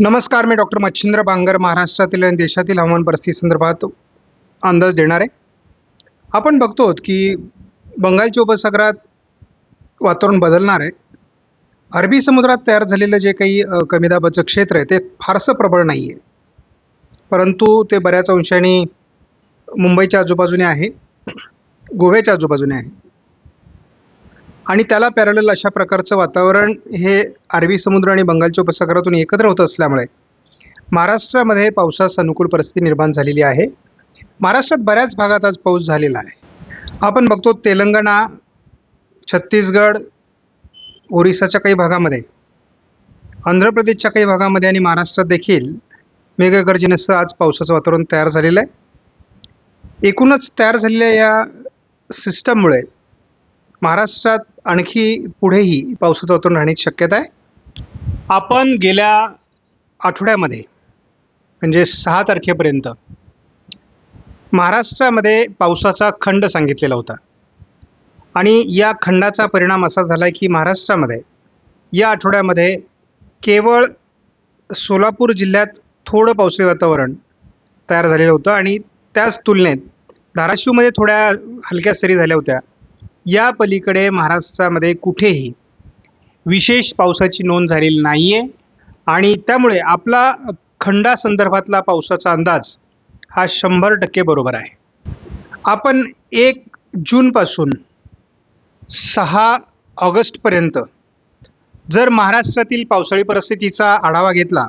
नमस्कार मी डॉक्टर मच्छिंद्र बांगर महाराष्ट्रातील आणि देशातील हवामान परिस्थिती संदर्भात अंदाज देणार. आहे आपण बघतो की बंगालच्या उपसागरात वातावरण बदलणार. आहे अरबी समुद्रात तयार झालेलं जे काही कमी दाबाचं क्षेत्र आहे ते फारसं प्रबळ नाही आहे परंतु ते बऱ्याच अंशाने मुंबईच्या आजूबाजूने आहे गोव्याच्या आजूबाजूने आहे. आणि त्याला पॅरल अशा प्रकारचं वातावरण हे अरबी समुद्र आणि बंगालच्या उपसागरातून एकत्र होत असल्यामुळे महाराष्ट्रामध्ये पावसास अनुकूल परिस्थिती निर्माण झालेली आहे. महाराष्ट्रात बऱ्याच भागात आज पाऊस झालेला आहे. आपण बघतो तेलंगणा छत्तीसगड ओरिसाच्या काही भागामध्ये आंध्र प्रदेशच्या काही भागामध्ये आणि महाराष्ट्रात देखील मेघगर्जनेसह आज पावसाचं वातावरण तयार झालेलं आहे. एकूणच तयार झालेल्या या सिस्टममुळे महाराष्ट्रात आणखी पुढेही पावसाचं वातावरण राहण्याची शक्यता आहे. आपण गेल्या आठवड्यामध्ये म्हणजे सहा तारखेपर्यंत महाराष्ट्रामध्ये पावसाचा खंड सांगितलेला होता. आणि या खंडाचा परिणाम असा झाला आहे की महाराष्ट्रामध्ये या आठवड्यामध्ये केवळ सोलापूर जिल्ह्यात थोडं पावसाळी वातावरण तयार झालेलं होतं आणि त्याच तुलनेत धाराशिवमध्ये थोड्या हलक्या सरी झाल्या होत्या. या पलीकडे महाराष्ट्रामध्ये कुठेही विशेष पावसाची नोंद झालेली नाही आहे आणि त्यामुळे आपला खंडासंदर्भातला पावसाचा अंदाज हा शंभर टक्के बरोबर आहे. आपण एक जूनपासून सहा ऑगस्टपर्यंत जर महाराष्ट्रातील पावसाळी परिस्थितीचा आढावा घेतला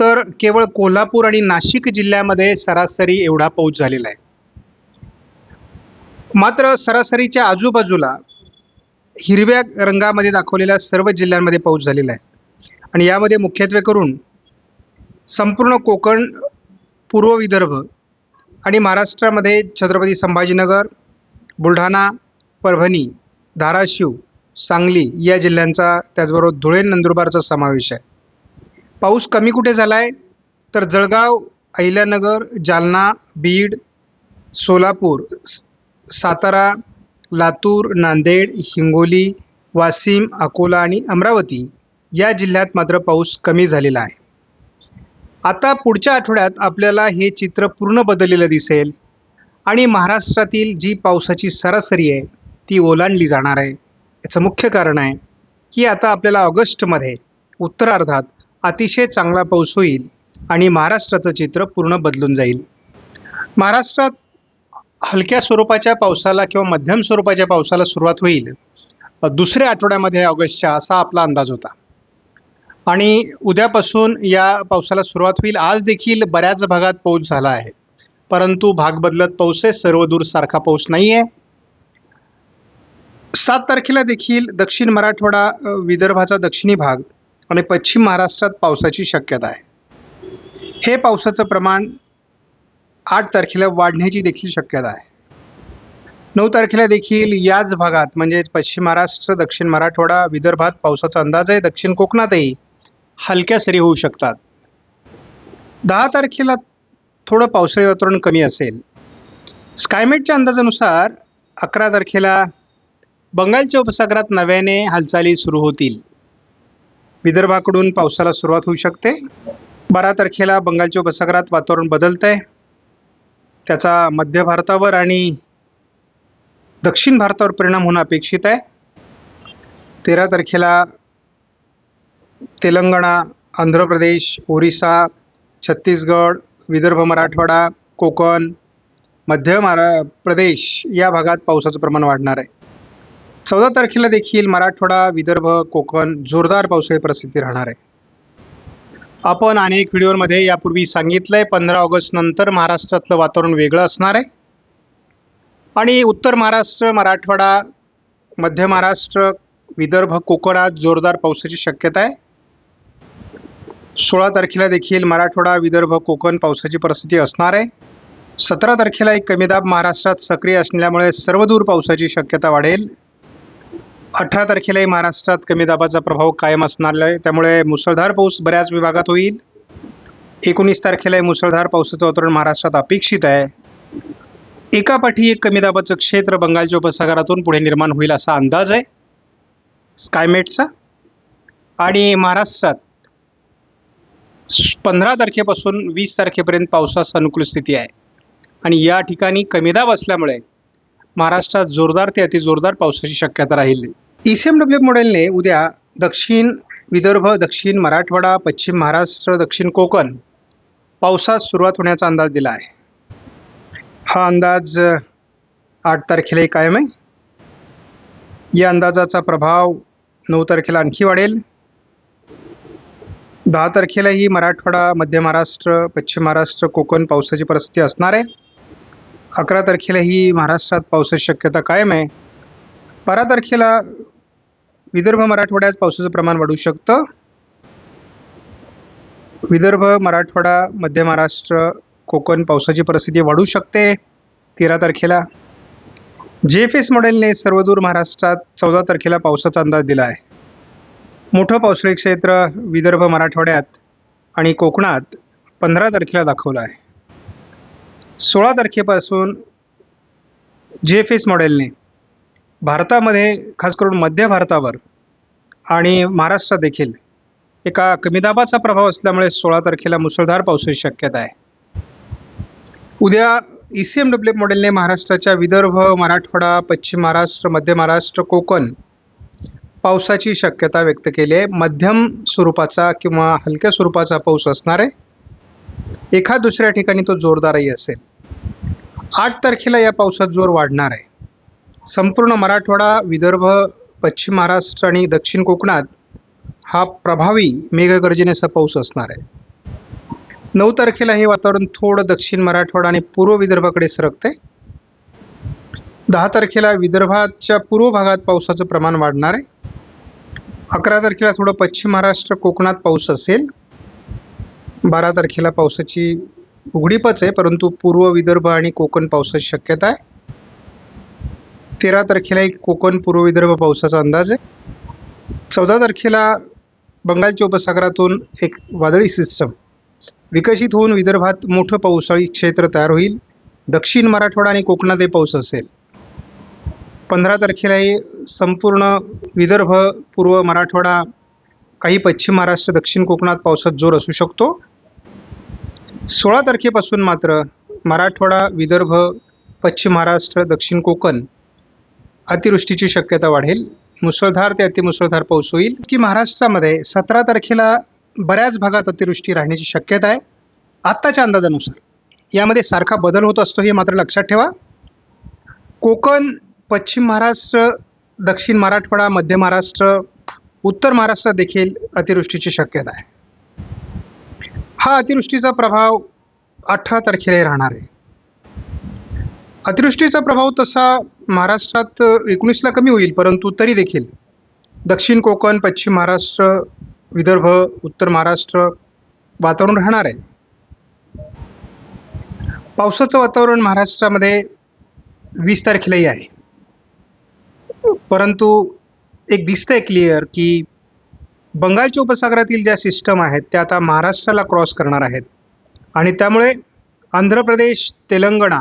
तर केवळ कोल्हापूर आणि नाशिक जिल्ह्यामध्ये सरासरी एवढा पाऊस झालेला आहे. मात्र सरासरीच्या आजूबाजूला हिरव्या रंगामध्ये दाखवलेल्या सर्व जिल्ह्यांमध्ये पाऊस झालेला आहे. आणि यामध्ये मुख्यत्वे करून संपूर्ण कोकण पूर्व विदर्भ आणि महाराष्ट्रामध्ये छत्रपती संभाजीनगर बुलढाणा परभणी धाराशिव सांगली या जिल्ह्यांचा त्याचबरोबर धुळे नंदुरबारचा समावेश आहे. पाऊस कमी कुठे झाला आहे तर जळगाव अहिल्यानगर जालना बीड सोलापूर सातारा लातूर नांदेड हिंगोली वाशिम अकोला आणि अमरावती या जिल्ह्यात मात्र पाऊस कमी झालेला आहे. आता पुढच्या आठवड्यात आपल्याला हे चित्र पूर्ण बदललेलं दिसेल आणि महाराष्ट्रातील जी पावसाची सरासरी आहे ती ओलांडली जाणार आहे. याचं मुख्य कारण आहे की आता आपल्याला ऑगस्टमध्ये उत्तरार्धात अतिशय चांगला पाऊस होईल आणि महाराष्ट्राचं चित्र पूर्ण बदलून जाईल. महाराष्ट्रात हलक्या स्वरूपाच्या पावसाला किंवा मध्यम स्वरूपाच्या पावसाला सुरुवात होईल. दुसऱ्या आठवड्यामध्ये ऑगस्टच्या असा आपला अंदाज होता. आणि उद्यापासून या पावसाला सुरुवात होईल. आज देखील बऱ्याच भागात पाऊस झाला आहे. परंतु भाग बदलत पाऊस आहे सर्वदूर सारखा पाऊस नाही आहे सात तारखेला देखील दक्षिण मराठवाडा विदर्भाचा दक्षिणी भाग आणि पश्चिम महाराष्ट्रात पावसाची शक्यता आहे. हे पावसाचं प्रमाण आठ तारखेला वाढण्याची देखील शक्यता आहे. नऊ तारखेला देखील याच भागात म्हणजे पश्चिम महाराष्ट्र दक्षिण मराठवाडा विदर्भात पावसाचा अंदाज आहे. दक्षिण कोकणातही हलक्या सरी होऊ शकतात. दहा तारखेला थोडं पावसाळी वातावरण कमी असेल. स्कायमेटच्या अंदाजानुसार अकरा तारखेला बंगालच्या उपसागरात नव्याने हालचाली सुरू होतील. विदर्भाकडून पावसाला सुरुवात होऊ शकते. बारा तारखेला बंगालच्या उपसागरात वातावरण बदलतं आहे त्याचा मध्य भारतावर आणि दक्षिण भारतावर परिणाम होणं अपेक्षित आहे. तेरा तारखेला तेलंगणा आंध्र प्रदेश ओरिसा छत्तीसगड विदर्भ मराठवाडा कोकण मध्य महारा प्रदेश या भागात पावसाचं प्रमाण वाढणार आहे. चौदा तारखेला देखील मराठवाडा विदर्भ कोकण जोरदार पावसाळी परिस्थिती राहणार आहे. आपण अनेक व्हिडिओमध्ये यापूर्वी सांगितलं आहे पंधरा ऑगस्ट नंतर महाराष्ट्रातलं वातावरण वेगळं असणार आहे. आणि उत्तर महाराष्ट्र मराठवाडा मध्य महाराष्ट्र विदर्भ कोकणात जोरदार पावसाची शक्यता आहे. सोळा तारखेला देखील मराठवाडा विदर्भ कोकण पावसाची परिस्थिती असणार आहे. सतरा तारखेला एक कमी दाब महाराष्ट्रात सक्रिय असल्यामुळे सर्वदूर पावसाची शक्यता वाढेल. अठरा तारखेलाही महाराष्ट्रात कमी दाबाचा प्रभाव कायम असणार आहे. त्यामुळे मुसळधार पाऊस बऱ्याच विभागात होईल. एकोणीस तारखेलाही मुसळधार पावसाचं वातावरण महाराष्ट्रात अपेक्षित आहे. एकापाठी एक कमी दाबाचं क्षेत्र बंगालच्या उपसागरातून पुढे निर्माण होईल असा अंदाज आहे. स्कायमेटचा आणि महाराष्ट्रात पंधरा तारखेपासून वीस तारखेपर्यंत पावसास अनुकूल स्थिती आहे. आणि या ठिकाणी कमी दाब असल्यामुळे महाराष्ट्रात जोरदार ते अतिजोरदार पावसाची शक्यता राहील. ई सी एम डब्ल्यू मॉडेलने उद्या दक्षिण विदर्भ दक्षिण मराठवाडा पश्चिम महाराष्ट्र दक्षिण कोकण पावसास सुरुवात होण्याचा अंदाज दिला आहे. हा अंदाज आठ तारखेलाही कायम आहे. या अंदाजाचा प्रभाव नऊ तारखेला आणखी वाढेल. दहा तारखेलाही मराठवाडा मध्य महाराष्ट्र पश्चिम महाराष्ट्र कोकण पावसाची परिस्थिती असणार आहे. अकरा तारखेलाही महाराष्ट्रात पावसाची शक्यता कायम आहे. बारा तारखेला विदर्भ मराठवाड्यात पावसाचं प्रमाण वाढू शकतं. विदर्भ मराठवाडा मध्य महाराष्ट्र कोकण पावसाची परिस्थिती वाढू शकते. तेरा तारखेला जे एफ एस मॉडेलने सर्वदूर महाराष्ट्रात चौदा तारखेला पावसाचा अंदाज दिला आहे. मोठं पावसाळी क्षेत्र विदर्भ मराठवाड्यात आणि कोकणात पंधरा तारखेला दाखवलं आहे. सोळा तारखेपासून जे एफ एस मॉडेलने भारतामध्ये खास करून मध्य भारतावर आणि महाराष्ट्रात देखील एका कमी दाबाचा प्रभाव असल्यामुळे सोळा तारखेला मुसळधार पावसाची शक्यता आहे. उद्या ई सी एम डब्ल्यू मॉडेलने महाराष्ट्राच्या विदर्भ मराठवाडा पश्चिम महाराष्ट्र मध्य महाराष्ट्र कोकण पावसाची शक्यता व्यक्त केली आहे. मध्यम स्वरूपाचा किंवा हलक्या स्वरूपाचा पाऊस असणार आहे. एखाद दुसऱ्या ठिकाणी तो जोरदारही असेल. आठ तारखेला या पावसात जोर वाढणार आहे. संपूर्ण मराठवाडा विदर्भ पश्चिम महाराष्ट्र आणि दक्षिण कोकणात हा प्रभावी मेघगर्जनेचा पाऊस असणार आहे. नऊ तारखेला हे वातावरण थोडं दक्षिण मराठवाडा आणि पूर्व विदर्भाकडे सरकते. दहा तारखेला विदर्भाच्या पूर्व भागात पावसाचं प्रमाण वाढणार आहे. अकरा तारखेला थोडं पश्चिम महाराष्ट्र कोकणात पाऊस असेल. बारा तारखेला पावसाची उघडीपच आहे परंतु पूर्व विदर्भ आणि कोकण पावसाची शक्यता आहे. तेरा तारखेला एक कोकण पूर्व विदर्भ पावसाचा अंदाज आहे. चौदा तारखेला बंगालच्या उपसागरातून एक वादळी सिस्टम विकसित होऊन विदर्भात मोठं पावसाळी क्षेत्र तयार होईल. दक्षिण मराठवाडा आणि कोकणातही पाऊस असेल. पंधरा तारखेलाही संपूर्ण विदर्भ पूर्व मराठवाडा काही पश्चिम महाराष्ट्र दक्षिण कोकणात पावसात जोर असू शकतो. सोळा तारखेपासून मात्र मराठवाडा विदर्भ पश्चिम महाराष्ट्र दक्षिण कोकण अतिवृष्टीची शक्यता वाढेल. मुसळधार ते अतिमुसळधार पाऊस होईल. की महाराष्ट्रामध्ये सतरा तारखेला बऱ्याच भागात अतिवृष्टी राहण्याची शक्यता आहे. आत्ताच्या अंदाजानुसार यामध्ये सारखा बदल होत असतो हे मात्र लक्षात ठेवा. कोकण पश्चिम महाराष्ट्र दक्षिण मराठवाडा मध्य महाराष्ट्र उत्तर महाराष्ट्रात देखील अतिवृष्टीची शक्यता आहे. हा अतिवृष्टीचा प्रभाव अठरा तारखेलाही राहणार आहे. अतिवृष्टीचा प्रभाव तसा महाराष्ट्रात एकोणीसला कमी होईल परंतु तरी देखील दक्षिण कोकण पश्चिम महाराष्ट्र विदर्भ उत्तर महाराष्ट्र वातावरण राहणार आहे. पावसाचं वातावरण महाराष्ट्रामध्ये वीस तारखेलाही आहे. परंतु एक दिसतंय क्लिअर की बंगालच्या उपसागरातील ज्या सिस्टम आहेत त्या आता महाराष्ट्राला क्रॉस करणार आहेत. आणि त्यामुळे आंध्र प्रदेश तेलंगणा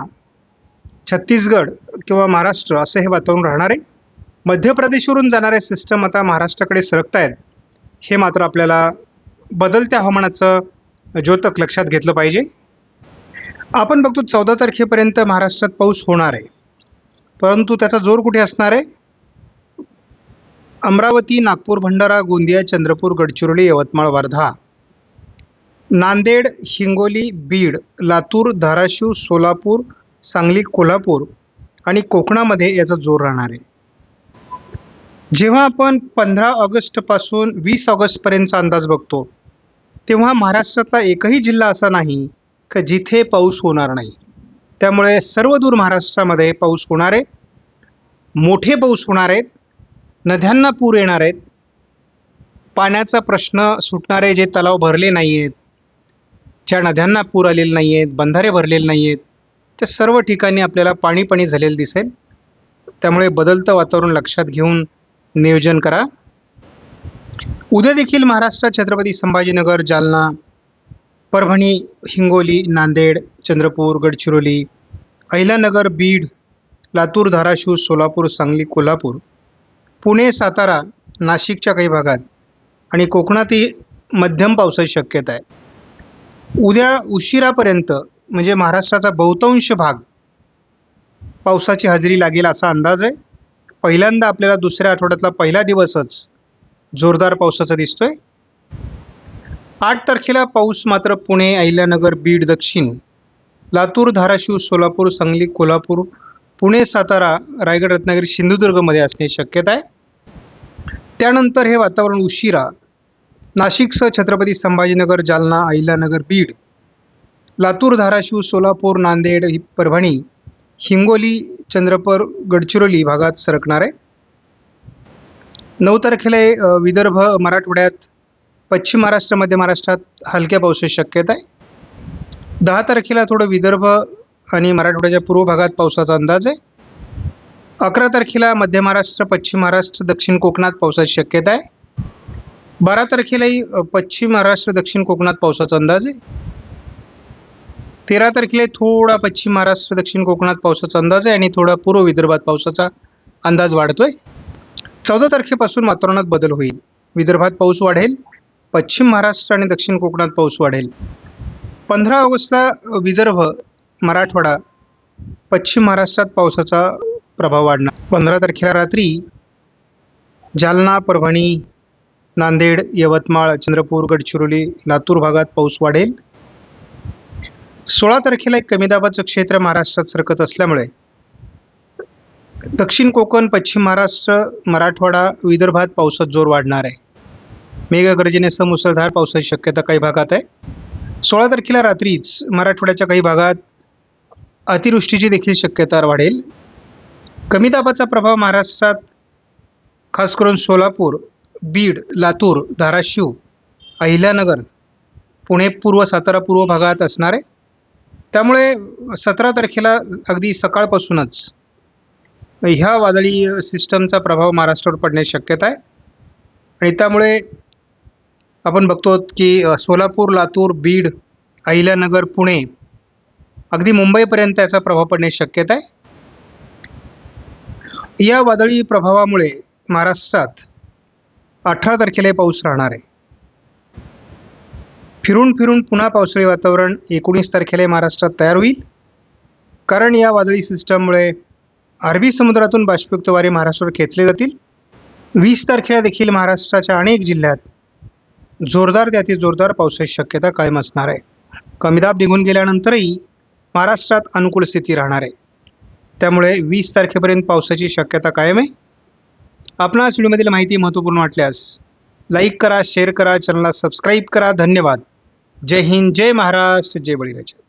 छत्तीसगड किंवा महाराष्ट्र असं हे वातावरण राहणार आहे मध्य प्रदेशवरून जाणारे सिस्टम आता महाराष्ट्राकडे सरकत आहेत हे मात्र आपल्याला बदलत्या हवामानाचं ज्योतक लक्षात घेतलं पाहिजे. आपण बघतो चौदा तारखेपर्यंत महाराष्ट्रात पाऊस होणार आहे. परंतु त्याचा जोर कुठे असणार आहे? अमरावती नागपूर भंडारा गोंदिया चंद्रपूर गडचिरोली यवतमाळ वर्धा. नांदेड हिंगोली बीड लातूर धाराशिव सोलापूर सांगली कोल्हापूर आणि कोकणामध्ये याचा जोर राहणार आहे. जेव्हा आपण पंधरा ऑगस्टपासून वीस ऑगस्टपर्यंतचा अंदाज बघतो तेव्हा महाराष्ट्रातला एकही जिल्हा असा नाही का जिथे पाऊस होणार नाही. त्यामुळे सर्व दूर महाराष्ट्रामध्ये पाऊस होणार आहे. मोठे पाऊस होणार आहेत. नद्यांना पूर येणार आहेत. पाण्याचा प्रश्न सुटणारे जे तलाव भरले नाही आहेत ज्या नद्यांना पूर आलेले नाही आहेत बंधारे भरलेले नाही आहेत त्या सर्व ठिकाणी आपल्याला पाणी पाणी झालेलं दिसेल. त्यामुळे बदलतं वातावरण लक्षात घेऊन नियोजन करा. उद्या देखील महाराष्ट्रात छत्रपती संभाजीनगर जालना परभणी हिंगोली नांदेड चंद्रपूर गडचिरोली अहिलानगर बीड लातूर धाराशिव सोलापूर सांगली कोल्हापूर पुणे सातारा नाशिकच्या काही भागात आणि कोकणातही मध्यम पावसाची शक्यता आहे. उद्या उशिरापर्यंत म्हणजे महाराष्ट्राचा बहुतांश भाग पावसाची हजेरी लागेल असा अंदाज आहे. पहिल्यांदा आपल्याला दुसऱ्या आठवड्यातला पहिला दिवसच जोरदार पावसाचा दिसतोय. आठ तारखेला पाऊस मात्र पुणे अहिल्यानगर बीड दक्षिण लातूर धाराशिव सोलापूर सांगली कोल्हापूर पुणे सातारा रायगड रत्नागिरी सिंधुदुर्गमध्ये असण्याची शक्यता आहे. त्यानंतर हे वातावरण उशिरा. नाशिकसह छत्रपती संभाजीनगर जालना अहिल्यानगर बीड लातूर धाराशिव सोलापूर नांदेड परभणी हिंगोली चंद्रपूर गडचिरोली भागात सरकणार आहे. नऊ तारखेला विदर्भ मराठवाड्यात पश्चिम महाराष्ट्र मध्य महाराष्ट्रात हलक्या पावसाची शक्यता आहे. दहा तारखेला थोडं विदर्भ आणि मराठवाड्याच्या पूर्व भागात पावसाचा अंदाज आहे. अकरा तारखेला मध्य महाराष्ट्र पश्चिम महाराष्ट्र दक्षिण कोकणात पावसाची शक्यता आहे. बारा तारखेलाही पश्चिम महाराष्ट्र दक्षिण कोकणात पावसाचा अंदाज आहे. तेरा तारखेला थोडा पश्चिम महाराष्ट्र दक्षिण कोकणात पावसाचा अंदाज आहे आणि थोडा पूर्व विदर्भात पावसाचा अंदाज वाढतोय. चौदा तारखेपासून वातावरणात बदल होईल. विदर्भात पाऊस वाढेल पश्चिम महाराष्ट्र आणि दक्षिण कोकणात पाऊस वाढेल. पंधरा ऑगस्टला विदर्भ मराठवाडा पश्चिम महाराष्ट्रात पावसाचा प्रभाव वाढणार. पंधरा तारखेला रात्री जालना परभणी नांदेड यवतमाळ चंद्रपूर गडचिरोली लातूर भागात पाऊस वाढेल. सोळा तारखेला एक कमी दाबाचं क्षेत्र महाराष्ट्रात सरकत असल्यामुळे दक्षिण कोकण पश्चिम महाराष्ट्र मराठवाडा विदर्भात पावसात जोर वाढणार आहे. मेघगर्जनेसह मुसळधार पावसाची शक्यता काही भागात आहे. सोळा तारखेला रात्रीच मराठवाड्याच्या काही भागात अतिवृष्टीची देखील शक्यता वाढेल. कमी दाबाचा प्रभाव महाराष्ट्रात खास करून सोलापूर बीड लातूर धाराशिव अहिल्यानगर पुणे पूर्व सातारा पूर्व भागात असणार. आहे त्यामुळे सतरा तारखेला अगदी सकाळपासूनच ह्या वादळी सिस्टमचा प्रभाव महाराष्ट्रावर पडण्याची शक्यता आहे. आणि त्यामुळे आपण बघतो की सोलापूर लातूर बीड अहिल्यानगर पुणे अगदी मुंबईपर्यंत याचा प्रभाव पडण्याची शक्यता आहे. या वादळी प्रभावामुळे महाराष्ट्रात अठरा तारखेला पाऊस राहणार आहे. फिरून फिरून पुन्हा पावसाळी वातावरण एकोणीस तारखेला महाराष्ट्रात तयार होईल. कारण या वादळी सिस्टममुळे अरबी समुद्रातून बाष्पयुक्त वारे महाराष्ट्रावर खेचले जातील. वीस तारखेला देखील महाराष्ट्राच्या अनेक जिल्ह्यात जोरदार ते जोरदार पावसाची शक्यता कायम असणार आहे. कमी दाब निघून गेल्यानंतरही महाराष्ट्रात अनुकूल स्थिती राहणार आहे. त्यामुळे वीस तारखेपर्यंत पावसाची शक्यता कायम आहे. आपणास व्हिडिओमधील माहिती महत्त्वपूर्ण वाटल्यास लाईक करा शेअर करा चॅनलला सबस्क्राईब करा. धन्यवाद. जय हिंद जय महाराष्ट्र जय बळीराजा.